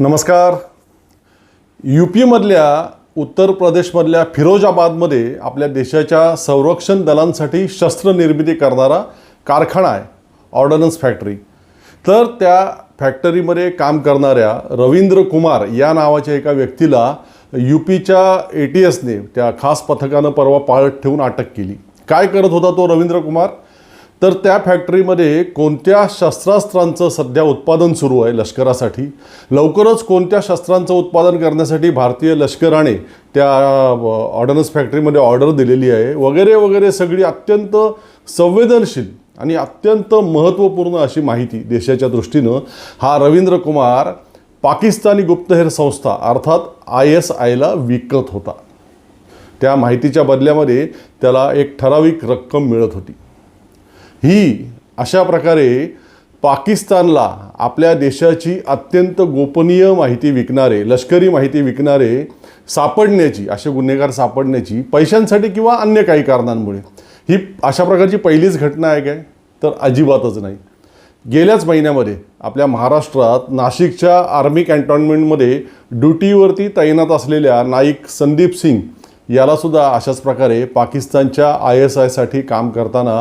नमस्कार. यू पीमधल्या उत्तर प्रदेशमधल्या फिरोजाबादमध्ये आपल्या देशाच्या संरक्षण दलांसाठी शस्त्र निर्मिती करणारा कारखाना आहे ऑर्डनन्स फॅक्टरी तर त्या फॅक्टरीमध्ये काम करणाऱ्या रवींद्र कुमार या नावाच्या एका व्यक्तीला यू पीच्या ए टी एसने त्या खास पथकानं परवा पाळत ठेवून अटक केली. काय करत होता तो रवींद्र कुमार? तर त्या फॅक्टरीमध्ये कोणत्या शस्त्रास्त्रांचं सध्या उत्पादन सुरू आहे लष्करासाठी? लवकरच कोणत्या शस्त्रांचं उत्पादन करण्यासाठी भारतीय लष्कराने त्या ऑर्डनन्स फॅक्टरीमध्ये ऑर्डर दिलेली आहे? वगैरे वगैरे सगळी अत्यंत संवेदनशील आणि अत्यंत महत्त्वपूर्ण अशी माहिती देशाच्या दृष्टीनं हा रवींद्र कुमार पाकिस्तानी गुप्तहेर संस्था अर्थात आय एस आयला विकत होता. त्या माहितीच्या बदल्यामध्ये त्याला एक ठराविक रक्कम मिळत होती. ही अशा प्रकारे पाकिस्तानला आपल्या देशाची अत्यंत गोपनीय माहिती विकणारे लष्करी माहिती विकणारे सापडण्याची असे गुन्हेगार सापडण्याची पैशांसाठी किंवा अन्य काही कारणांमुळे ही अशा प्रकारची पहिलीच घटना आहे काय? तर अजिबातच नाही. गेल्याच महिन्यामध्ये आपल्या महाराष्ट्रात नाशिकच्या आर्मी कॅन्टॉन्मेंटमध्ये ड्युटीवरती तैनात असलेल्या नाईक संदीप सिंग यालासुद्धा अशाच प्रकारे पाकिस्तानच्या आय एस आयसाठी काम करताना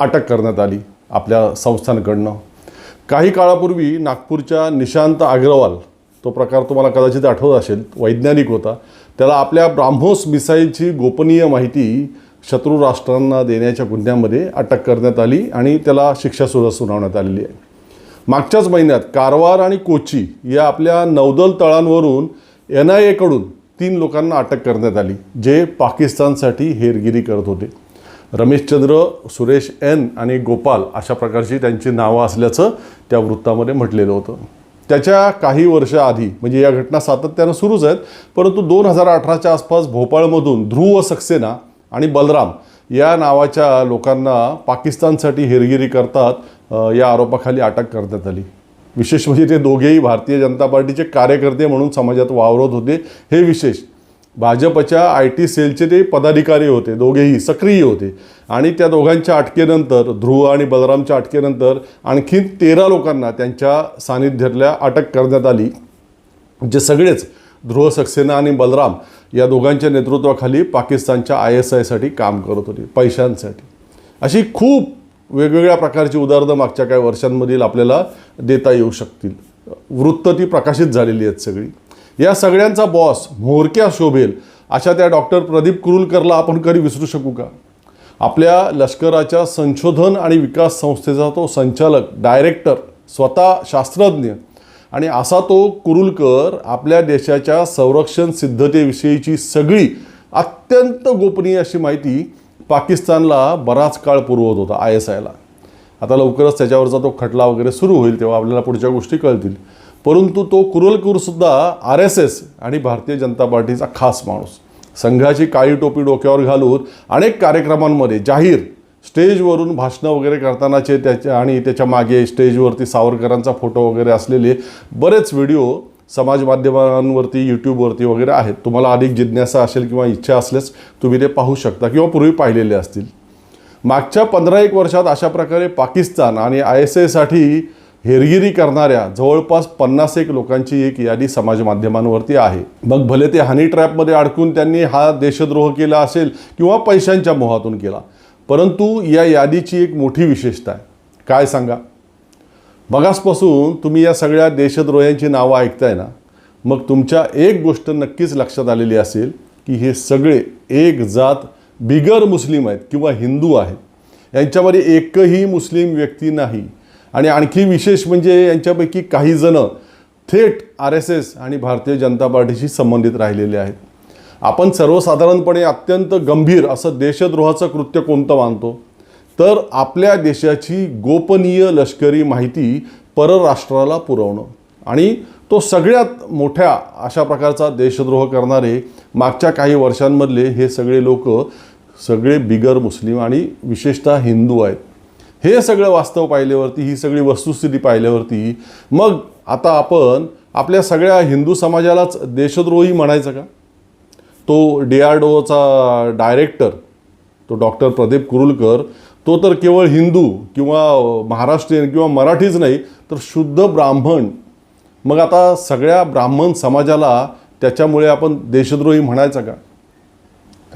अटक करण्यात आली आपल्या संस्थांकडनं. काही काळापूर्वी नागपूरच्या निशांत अग्रवाल तो प्रकार तुम्हाला कदाचित आठवत असेल वैज्ञानिक होता त्याला आपल्या ब्राह्मोस मिसाईलची गोपनीय माहिती शत्रू राष्ट्रांना देण्याच्या गुन्ह्यामध्ये अटक करण्यात आली आणि त्याला शिक्षासुद्धा सुनावण्यात आलेली आहे. मागच्याच महिन्यात कारवार आणि कोची या आपल्या नौदल तळांवरून एन आय एकडून तीन लोकांना अटक करण्यात आली जे पाकिस्तानसाठी हेरगिरी करत होते. रमेशचंद्र सुरेश एन आणि गोपाल अशा प्रकारची त्यांची नावं असल्याचं त्या वृत्तामध्ये म्हटलेलं होतं. त्याच्या काही वर्ष आधी म्हणजे या घटना सातत्यानं सुरूच आहेत परंतु दोन हजार अठराच्या आसपास भोपाळमधून ध्रुव सक्सेना आणि बलराम या नावाच्या लोकांना पाकिस्तानसाठी हेरगिरी करतात या आरोपाखाली अटक करण्यात आली. विशेष म्हणजे ते दोघेही भारतीय जनता पार्टीचे कार्यकर्ते म्हणून समाजात वावरत होते. हे विशेष भाजपच्या आय टी सेलचे ते पदाधिकारी होते दोघेही सक्रिय होते. आणि त्या दोघांच्या अटकेनंतर ध्रुव आणि बलरामच्या अटकेनंतर आणखीन तेरा लोकांना त्यांच्या सानिध्यातल्या अटक करण्यात आली. जे सगळेच ध्रुव सक्सेना आणि बलराम या दोघांच्या नेतृत्वाखाली पाकिस्तानच्या आय एस आयसाठी काम करत होते पैशांसाठी. अशी खूप वेगवेगळ्या प्रकारची उदाहरणं मागच्या काही वर्षांमधील आपल्याला देता येऊ शकतील. वृत्त ती प्रकाशित झालेली आहेत सगळी. या सगळ्यांचा बॉस म्होरक्या शोभेल अशा त्या डॉक्टर प्रदीप कुरुलकरला आपण कधी विसरू शकू का? आपल्या लष्कराच्या संशोधन आणि विकास संस्थेचा तो संचालक डायरेक्टर स्वतः शास्त्रज्ञ आणि असा तो कुरुलकर आपल्या देशाच्या संरक्षण सिद्धतेविषयीची सगळी अत्यंत गोपनीय अशी माहिती पाकिस्तानला बराच काळ पुरवत होता आय एस आयला. आता लवकरच त्याच्यावरचा तो खटला वगैरे सुरू होईल तेव्हा आपल्याला पुढच्या गोष्टी कळतील. परंतु तो कुरलकूरसुद्धा आर एस एस आणि भारतीय जनता पार्टीचा खास माणूस. संघाची काळी टोपी डोक्यावर घालून अनेक कार्यक्रमांमध्ये जाहीर स्टेजवरून भाषणं वगैरे करतानाचे त्याच्या आणि त्याच्यामागे स्टेजवरती सावरकरांचा फोटो वगैरे असलेले बरेच व्हिडिओ समाज माध्यमांवरती यूट्यूबवरती वगैरे आहेत. तुम्हाला अधिक जिज्ञासा असेल किंवा इच्छा असल्यास तुम्ही ते पाहू शकता किंवा पूर्वी पाहिलेले असतील. मागच्या पंधरा एक वर्षात अशा प्रकारे पाकिस्तान आणि आय एस एसाठी हेरगिरी करणाऱ्या जवळपास पन्नास एक लोकांची एक यादी समाज माध्यमांवरती आहे. मग भले ते हनी ट्रॅपमध्ये अडकून त्यांनी हा देशद्रोह केला असेल किंवा पैशांच्या मोहातून केला परंतु या यादीची एक मोठी विशेषता आहे. काय सांगा? मगासपासून तुम्ही या सगळ्या देशद्रोह्यांची नावं ऐकताय ना मग तुमच्या एक गोष्ट नक्कीच लक्षात आलेली असेल की हे सगळे एक जात बिगर मुस्लिम आहेत किंवा हिंदू आहेत. यांच्यामध्ये एकही मुस्लिम व्यक्ती नाही. आणि आणखी विशेष म्हणजे यांच्यापैकी काही जणं थेट आर एस एस आणि भारतीय जनता पार्टीशी संबंधित राहिलेले आहेत. आपण सर्वसाधारणपणे अत्यंत गंभीर असं देशद्रोहाचं कृत्य कोणतं मानतो? तर आपल्या देशाची गोपनीय लष्करी माहिती परराष्ट्राला पुरवणं. आणि तो सगळ्यात मोठ्या अशा प्रकारचा देशद्रोह करणारे मागच्या काही वर्षांमधले हे सगळे लोक सगळे बिगर मुस्लिम आणि विशेषतः हिंदू आहेत. हे सगळं वास्तव पाहिल्यावरती ही सगळी वस्तुस्थिती पाहिल्यावरती मग आता आपण आपल्या सगळ्या हिंदू समाजालाच देशद्रोही म्हणायचं का? तो डी आर डायरेक्टर तो डॉक्टर प्रदीप कुरुलकर तो तर केवळ हिंदू किंवा महाराष्ट्रीयन किंवा मराठीच नाही तर शुद्ध ब्राह्मण. मग आता सगळ्या ब्राह्मण समाजाला त्याच्यामुळे आपण देशद्रोही म्हणायचं का?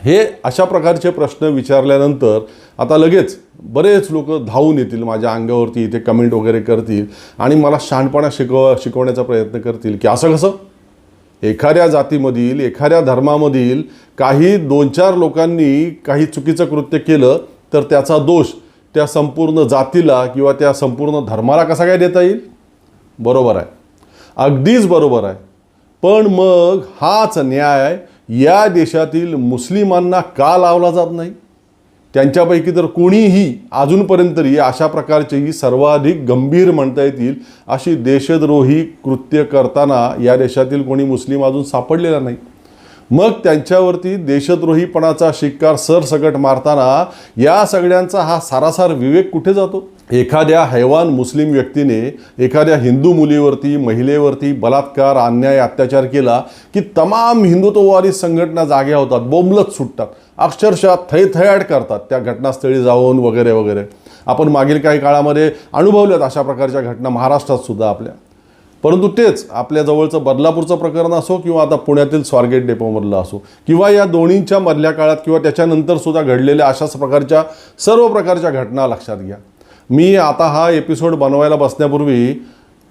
हे अशा प्रकारचे प्रश्न विचारल्यानंतर आता लगेच बरेच लोक धावून येतील माझ्या अंगावरती इथे कमेंट वगैरे करतील आणि मला शहाणपणा शिकव शिकवण्याचा प्रयत्न करतील. की असं कसं? एखाद्या जातीमधील एखाद्या धर्मामधील काही दोन चार लोकांनी काही चुकीचं कृत्य केलं तर त्याचा दोष त्या संपूर्ण जातीला किंवा त्या संपूर्ण धर्माला कसा काय देता येईल? बरोबर आहे. अगदीच बरोबर आहे. पण मग हाच न्याय या देशातील मुस्लिमांना का लावला जात नाही? त्यांच्यापैकी तर कोणीही अजूनपर्यंत तरी अशा प्रकारचेही सर्वाधिक गंभीर म्हणता येतील अशी देशद्रोही कृत्य करताना या देशातील कोणी मुस्लिम अजून सापडलेला नाही. मग त्यांच्यावरती देशद्रोहीपणाचा शिक्कार सरसकट मारताना या सगळ्यांचा हा सारासार विवेक कुठे जातो? एखाद्या हैवान मुस्लिम व्यक्तीने एखाद्या हिंदू मुलीवरती महिलेवरती बलात्कार अन्याय अत्याचार केला की तमाम हिंदुत्ववादी संघटना जाग्या होतात बोंबलत सुटतात अक्षरशः थैथयाट करतात त्या घटनास्थळी जाऊन वगैरे वगैरे. आपण मागील काही काळामध्ये अनुभवल्यात अशा प्रकारच्या घटना महाराष्ट्रात सुद्धा आपल्या. परंतु तेच आपल्या जवळचं बदलापूरचं प्रकरण असो किंवा आता पुण्यातील स्वारगेट डेपोमधलं असो किंवा या दोन्हींच्या मधल्या काळात किंवा त्याच्यानंतर सुद्धा घडलेल्या अशाच प्रकारच्या सर्व प्रकारच्या घटना लक्षात घ्या. मी आता हा एपिसोड बनवायला बसण्यापूर्वी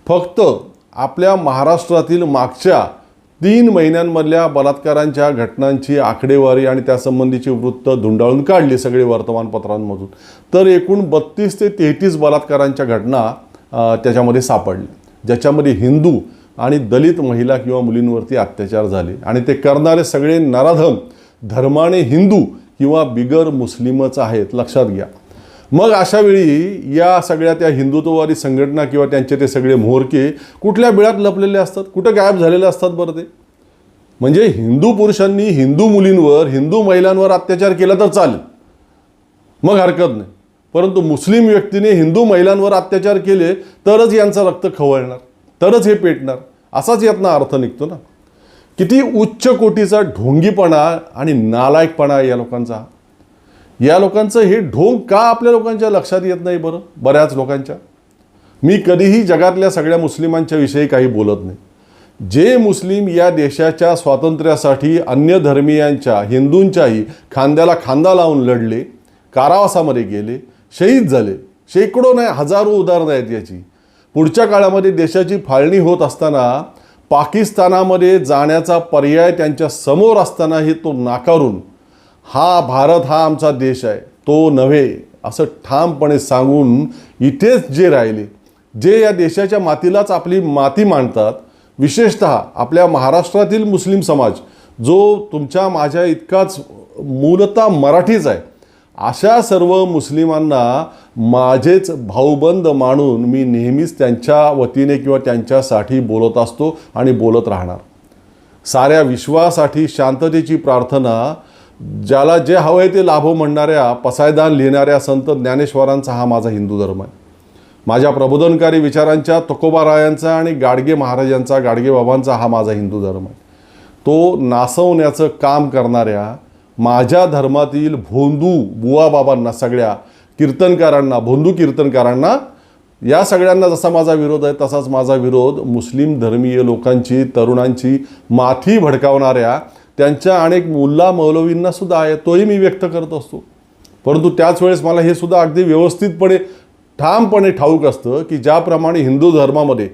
फक्त आपल्या महाराष्ट्रातील मागच्या तीन महिन्यांमधल्या बलात्कारांच्या घटनांची आकडेवारी आणि त्यासंबंधीची वृत्त धुंडाळून काढली सगळी वर्तमानपत्रांमधून. तर एकूण बत्तीस ते तेहतीस बलात्कारांच्या घटना त्याच्यामध्ये सापडल्या. ज्याच्यामध्ये हिंदू आणि दलित महिला किंवा मुलींवरती अत्याचार झाले. आणि ते करणारे सगळे नराधम धर्माने हिंदू किंवा बिगर मुस्लिमच आहेत. लक्षात घ्या. मग अशा वेळी या सगळ्या त्या हिंदुत्ववादी संघटना किंवा त्यांचे ते सगळे म्होरके कुठल्या बिळात लपलेले असतात? कुठं गायब झालेले असतात बरं ते? म्हणजे हिंदू पुरुषांनी हिंदू मुलींवर हिंदू महिलांवर अत्याचार केला तर चालेल. मग हरकत नाही. परंतु मुस्लिम व्यक्तीने हिंदू महिलांवर अत्याचार केले तरच यांचं रक्त खवळणार तरच हे पेटणार असाच यातनं अर्थ निघतो ना. किती उच्च कोटीचा ढोंगीपणा आणि नालायकपणा आहे या लोकांचा. या लोकांचं हे ढोंग का आपल्या लोकांच्या लक्षात येत नाही बरं बऱ्याच लोकांच्या. मी कधीही जगातल्या सगळ्या मुस्लिमांच्या विषयी काही बोलत नाही. जे मुस्लिम या देशाच्या स्वातंत्र्यासाठी अन्य धर्मीयांच्या हिंदूंच्याही खांद्याला खांदा लावून लढले कारावासामध्ये गेले शहीद झाले. शेकडो नाही हजारो उदाहरणं आहेत याची. पुढच्या काळामध्ये देशाची फाळणी होत असताना पाकिस्तानामध्ये जाण्याचा पर्याय त्यांच्यासमोर असतानाही तो नाकारून हा भारत हा आमचा देश आहे तो नव्हे असं ठामपणे सांगून इथेच जे राहिले. जे या देशाच्या मातीलाच आपली माती मांडतात विशेषत आपल्या महाराष्ट्रातील मुस्लिम समाज जो तुमच्या माझ्या इतकाच मूलतः मराठीच आहे. अशा सर्व मुस्लिमांना माझेच भाऊबंद मानून मी नेहमीच त्यांच्या वतीने किंवा त्यांच्यासाठी बोलत असतो आणि बोलत राहणार. साऱ्या विश्वासाठी शांततेची प्रार्थना ज्याला जे हवं आहे ते लाभो म्हणणाऱ्या पसायदान लिहिणाऱ्या संत ज्ञानेश्वरांचा हा माझा हिंदू धर्म आहे. माझ्या प्रबोधनकारी विचारांच्या तुकोबारायांचा आणि गाडगे महाराजांचा गाडगे बाबांचा हा माझा हिंदू धर्म आहे. तो नासवण्याचं काम करणाऱ्या माझ्या धर्मातील भोंदू बुवा बाबांना सगळ्या कीर्तनकारांना भोंदू कीर्तनकारांना या सगळ्यांना जसा माझा विरोध आहे तसाच माझा विरोध मुस्लिम धर्मीय लोकांची तरुणांची माथी भडकावणाऱ्या त्यांच्या अनेक मुल्ला मौलवींना सुद्धा आहे तोही मी व्यक्त करत असतो. परंतु त्याच वेळेस मला हे सुद्धा अगदी व्यवस्थितपणे ठामपणे ठाऊक असतं की ज्याप्रमाणे हिंदू धर्मामध्ये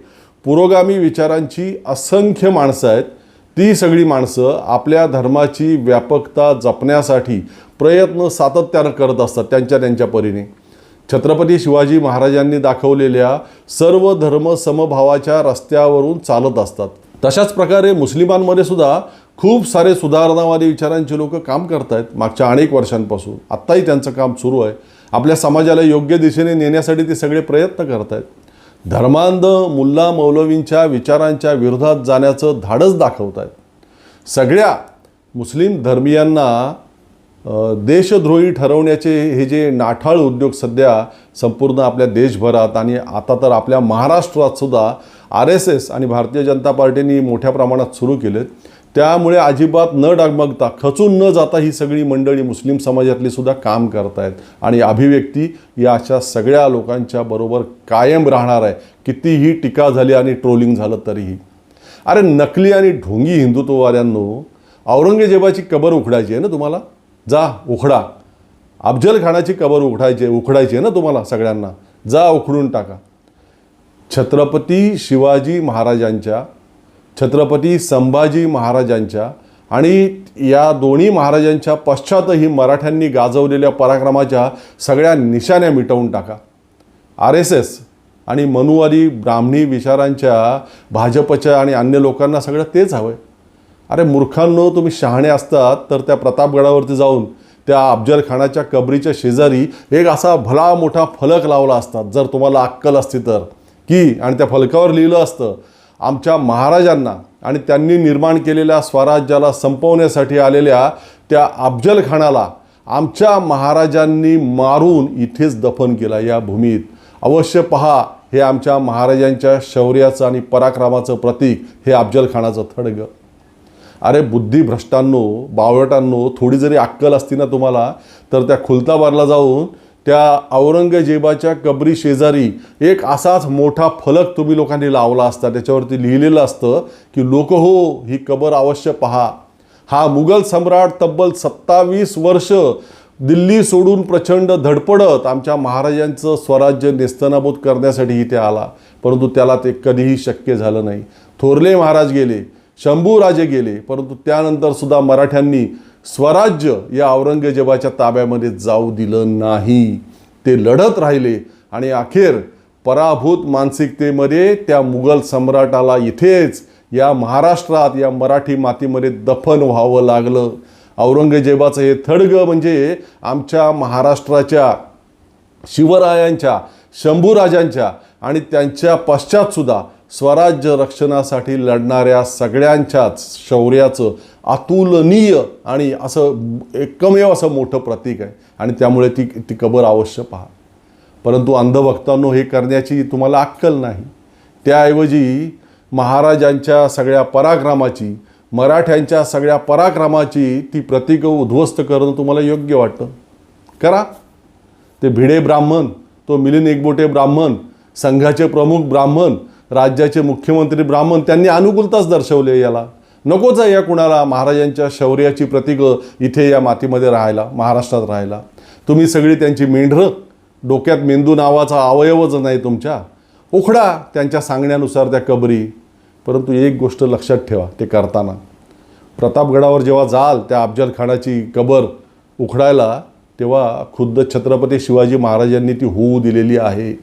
पुरोगामी विचारांची असंख्य माणसं आहेत ती सगळी माणसं आपल्या धर्माची व्यापकता जपण्यासाठी प्रयत्न सातत्यानं करत असतात त्यांच्या त्यांच्या परीने. छत्रपती शिवाजी महाराजांनी दाखवलेल्या सर्व धर्म समभावाच्या रस्त्यावरून चालत असतात. तशाच प्रकारे मुस्लिमांमध्ये सुद्धा खूप सारे सुधारणावादी विचारांचे लोक काम करत आहेत मागच्या अनेक वर्षांपासून. आत्ताही त्यांचं काम सुरू आहे. आपल्या समाजाला योग्य दिशेने नेण्यासाठी ते सगळे प्रयत्न करत आहेत धर्मांध मुल्ला मौलवींच्या विचारांच्या विरोधात जाण्याचं धाडस दाखवत आहेत. सगळ्या मुस्लिम धर्मियांना देशद्रोही ठरवण्याचे हे जे नाठाळ उद्योग सध्या संपूर्ण आपल्या देशभरात आणि आता तर आपल्या महाराष्ट्रात सुद्धा आर एस एस आणि भारतीय जनता पार्टीने मोठ्या प्रमाणात सुरू केलेत. त्यामुळे अजिबात न डगमगता खचून न जाता ही सगळी मंडळी मुस्लिम समाजातली सुद्धा काम करतायत. आणि अभिव्यक्ती या अशा सगळ्या लोकांच्या बरोबर कायम राहणार आहे. कितीही टीका झाली आणि ट्रोलिंग झालं तरीही. अरे नकली आणि ढोंगी हिंदुत्ववाद्यांनो औरंगजेबाची कबर उखडायची आहे ना तुम्हाला? जा उखडा. अफजल खानाची कबर उखडायची उखडायची आहे ना तुम्हाला सगळ्यांना? जा उखडून टाका. छत्रपती शिवाजी महाराजांच्या छत्रपती संभाजी महाराजांच्या आणि या दोन्ही महाराजांच्या पश्चातही मराठ्यांनी गाजवलेल्या पराक्रमाच्या सगळ्या निशाण्या मिटवून टाका. आर एस एस आणि मनुवादी ब्राह्मणी विचारांच्या भाजपच्या आणि अन्य लोकांना सगळं तेच हवं आहे अरे मूर्खांनो तुम्ही शहाणे असतात तर त्या प्रतापगडावरती जाऊन त्या अफजल खानाच्या कबरीच्या शेजारी एक असा भला मोठा फलक लावला असतात. जर तुम्हाला अक्कल असती तर. की आणि त्या फलकावर लिहिलं असतं आमच्या महाराजांना आणि त्यांनी निर्माण केलेल्या स्वराज्याला संपवण्यासाठी आलेल्या त्या अफजल खानाला आमच्या महाराजांनी मारून इथेच दफन केला या भूमीत. अवश्य पहा हे आमच्या महाराजांच्या शौर्याचं आणि पराक्रमाचं प्रतीक हे अफजल खानाचं थडगं अरे बुद्धिभ्रष्टांनो बावटांनो थोडी जरी अक्कल असती ना तुम्हाला तर त्या खुलताबादला जाऊन त्या औरंगजेबाच्या कबरी शेजारी एक असाच मोठा फलक तुम्ही लोकांनी लावला असता. त्याच्यावरती लिहिलेलं असतं की लोक हो ही कबर अवश्य पहा. हा मुघल सम्राट तब्बल सत्तावीस वर्ष दिल्ली सोडून प्रचंड धडपडत आमच्या महाराजांचं स्वराज्य नेस्तनाबूत करण्यासाठी इथे आला. परंतु त्याला ते कधीही शक्य झालं नाही. थोरले महाराज गेले शंभूराजे गेले परंतु त्यानंतर सुद्धा मराठ्यांनी स्वराज्य या औरंगजेबाच्या ताब्यामध्ये जाऊ दिलं नाही. ते लढत राहिले आणि अखेर पराभूत मानसिकतेमध्ये त्या मुघल सम्राटाला इथेच या महाराष्ट्रात या मराठी मातीमध्ये दफन व्हावं लागलं. औरंगजेबाचं हे थडगं म्हणजे आमच्या महाराष्ट्राच्या शिवरायांच्या शंभूराजांच्या आणि त्यांच्या पश्चातसुद्धा स्वराज्य रक्षणासाठी लढणाऱ्या सगळ्यांच्याच शौर्याचं अतुलनीय आणि असं एकमेव असं मोठं प्रतीक आहे. आणि त्यामुळे ती ती कबर अवश्य पहा. परंतु अंधभक्तांनो हे करण्याची तुम्हाला अक्कल नाही. त्याऐवजी महाराजांच्या सगळ्या पराक्रमाची मराठ्यांच्या सगळ्या पराक्रमाची ती प्रतीकं उद्ध्वस्त करणं तुम्हाला योग्य वाटतं? करा. ते भिडे ब्राह्मण तो मिलिंद एकबोटे ब्राह्मण संघाचे प्रमुख ब्राह्मण राज्याचे मुख्यमंत्री ब्राह्मण त्यांनी अनुकूलताच दर्शवली याला. नकोच आहे या कुणाला महाराजांच्या शौर्याची प्रतीकं इथे या मातीमध्ये राहायला महाराष्ट्रात राहायला. तुम्ही सगळी त्यांची मेंढरं डोक्यात मेंदू नावाचा अवयवच नाही तुमच्या. उखडा त्यांच्या सांगण्यानुसार त्या कबरी. परंतु एक गोष्ट लक्षात ठेवा ते करताना. प्रतापगडावर जेव्हा जाल त्या अफजल खानाची कबर उखडायला तेव्हा खुद्द छत्रपती शिवाजी महाराजांनी ती होऊ दिलेली आहे.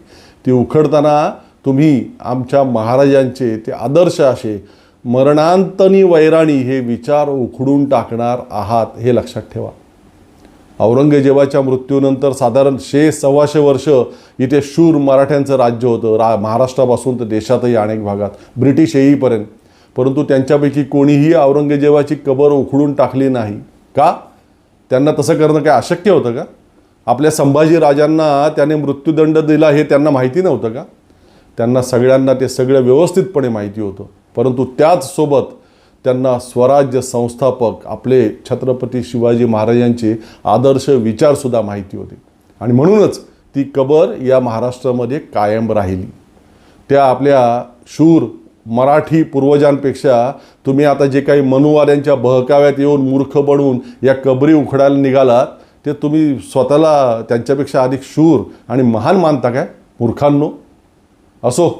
ती उखडताना तुम्ही आमच्या महाराजांचे ते आदर्श असे मरणांतनी वैराणी हे विचार उखडून टाकणार आहात हे लक्षात ठेवा. औरंगजेबाच्या मृत्यूनंतर साधारण शे सव्वाशे वर्ष इथे शूर मराठ्यांचं राज्य होतं. रा महाराष्ट्रापासून तर देशातही अनेक भागात. ब्रिटिश येईपर्यंत. परंतु त्यांच्यापैकी कोणीही औरंगजेबाची कबर उखडून टाकली नाही. का? त्यांना तसं करणं काय अशक्य होतं का? आपल्या संभाजी राजांना त्याने मृत्यूदंड दिला हे त्यांना माहिती नव्हतं का? त्यांना सगळ्यांना ते सगळं व्यवस्थितपणे माहिती होतं. परंतु त्याचसोबत त्यांना स्वराज्य संस्थापक आपले छत्रपती शिवाजी महाराजांचे आदर्श विचारसुद्धा माहिती होते. आणि म्हणूनच ती कबर या महाराष्ट्रामध्ये कायम राहिली. त्या आपल्या शूर मराठी पूर्वजांपेक्षा तुम्ही आता जे काही मनुवाद्यांच्या बहकाव्यात येऊन मूर्ख बनवून या कबरी उखडायला निघालात ते तुम्ही स्वतःला त्यांच्यापेक्षा अधिक शूर आणि महान मानता काय? मूर्खांनो असो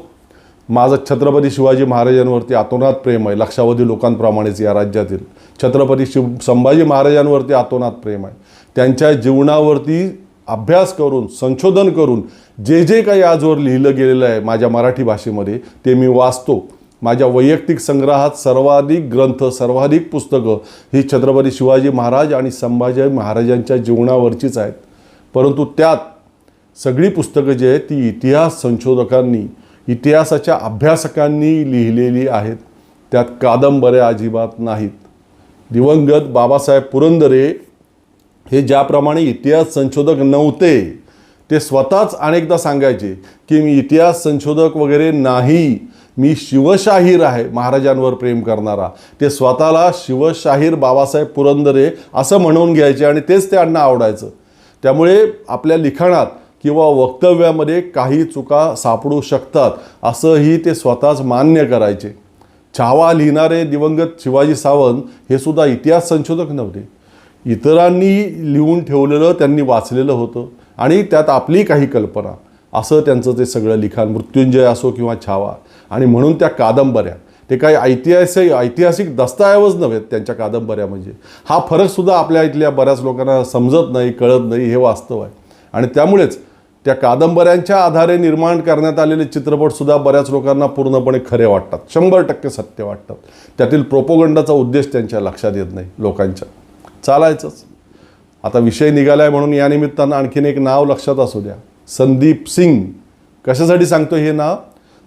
माझं छत्रपती शिवाजी महाराजांवरती अतोनात प्रेम आहे. लक्षावधी लोकांप्रमाणेच या राज्यातील छत्रपती शिव संभाजी महाराजांवरती अतोनात प्रेम आहे. त्यांच्या जीवनावरती अभ्यास करून संशोधन करून जे जे काही आजवर लिहिलं गेलेलं आहे माझ्या मराठी भाषेमध्ये ते मी वाचतो. माझ्या वैयक्तिक संग्रहात सर्वाधिक ग्रंथ सर्वाधिक पुस्तकं ही छत्रपती शिवाजी महाराज आणि संभाजी महाराजांच्या जीवनावरचीच आहेत. परंतु त्यात सगळी पुस्तकं जी आहेत ती इतिहास संशोधकांनी इतिहासाच्या अभ्यासकांनी लिहिलेली आहेत. त्यात कादंबऱ्या अजिबात नाहीत. दिवंगत बाबासाहेब पुरंदरे हे ज्याप्रमाणे इतिहास संशोधक नव्हते ते स्वतःच अनेकदा सांगायचे की मी इतिहास संशोधक वगैरे नाही मी शिवशाहीर आहे महाराजांवर प्रेम करणारा. ते स्वतःला शिवशाहीर बाबासाहेब पुरंदरे असं म्हणून घ्यायचे आणि तेच त्यांना आवडायचं. त्यामुळे आपल्या लिखाणात किंवा वक्तव्यामध्ये काही चुका सापडू शकतात असंही ते स्वतःच मान्य करायचे. छावा लिहिणारे दिवंगत शिवाजी सावंत हे सुद्धा इतिहास संशोधक नव्हते. इतरांनी लिहून ठेवलेलं त्यांनी वाचलेलं होतं आणि त्यात आपली काही कल्पना. असं त्यांचं ते सगळं लिखाण मृत्युंजय असो किंवा छावा. आणि म्हणून त्या कादंबऱ्या. ते काही ऐतिहासिक ऐतिहासिक दस्तऐवज नव्हेत त्यांच्या कादंबऱ्या म्हणजे. हा फरकसुद्धा आपल्या इथल्या बऱ्याच लोकांना समजत नाही कळत नाही हे वास्तव आहे. आणि त्यामुळेच त्या कादंबऱ्यांच्या आधारे निर्माण करण्यात आलेले चित्रपटसुद्धा बऱ्याच लोकांना पूर्णपणे खरे वाटतात. शंभर टक्के सत्य वाटतात त्यातील प्रोपोगंडाचा उद्देश त्यांच्या लक्षात येत नाही लोकांच्या. चालायचंच. आता विषय निघाला आहे म्हणून या निमित्तानं आणखीन एक नाव लक्षात असू द्या. संदीप सिंग. कशासाठी सांगतो हे नाव?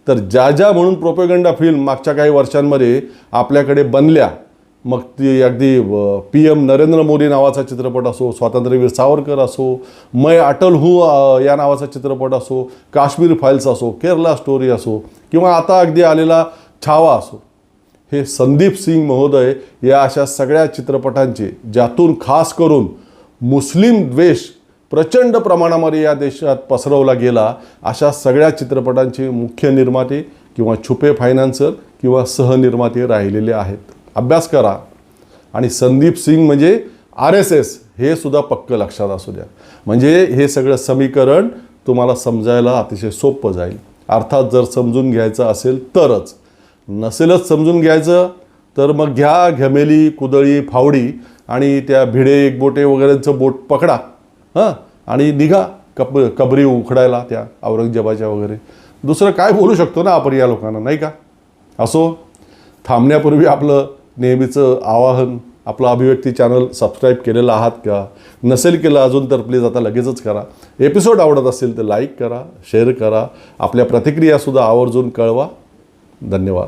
तर ज्या ज्या म्हणून प्रोपेगंडा फिल्म मागच्या काही वर्षांमध्ये आपल्याकडे बनल्या मग ती अगदी पी एम नरेंद्र मोदी नावाचा चित्रपट असो स्वातंत्र्यवीर सावरकर असो मै अटल हू या नावाचा चित्रपट असो काश्मीर फाईल्स असो केरला स्टोरी असो किंवा आता अगदी आलेला छावा असो हे संदीप सिंग महोदय या अशा सगळ्या चित्रपटांचे ज्यातून खास करून मुस्लिम द्वेष प्रचंड प्रमाणामध्ये या देशात पसरवला गेला अशा सगळ्या चित्रपटांचे मुख्य निर्माते किंवा छुपे फायनान्सर किंवा सहनिर्माते राहिलेले आहेत. अभ्यास करा. आणि संदीप सिंग म्हणजे आर एस एस हे सुद्धा पक्कं लक्षात असू द्या. म्हणजे हे सगळं समीकरण तुम्हाला समजायला अतिशय सोपं जाईल. अर्थात जर समजून घ्यायचं असेल तरच. नसेलच समजून घ्यायचं तर मग घ्या घमेली कुदळी फावडी आणि त्या भिडे एकबोटे वगैरेचं बोट पकडा. हां? आणि निघा कप कबरी उखडायला त्या औरंगजेबाच्या वगैरे. दुसरं काय बोलू शकतो ना आपण या लोकांना नाही का? असो. थांबण्यापूर्वी आपलं नेहमीचं आवाहन आपलं अभिव्यक्ती चॅनल सबस्क्राईब केलेलं आहात का? नसेल केलं अजून तर प्लीज आता लगेचच करा. एपिसोड आवडत असेल तर लाईक करा शेअर करा. आपल्या प्रतिक्रियासुद्धा आवर्जून कळवा. धन्यवाद.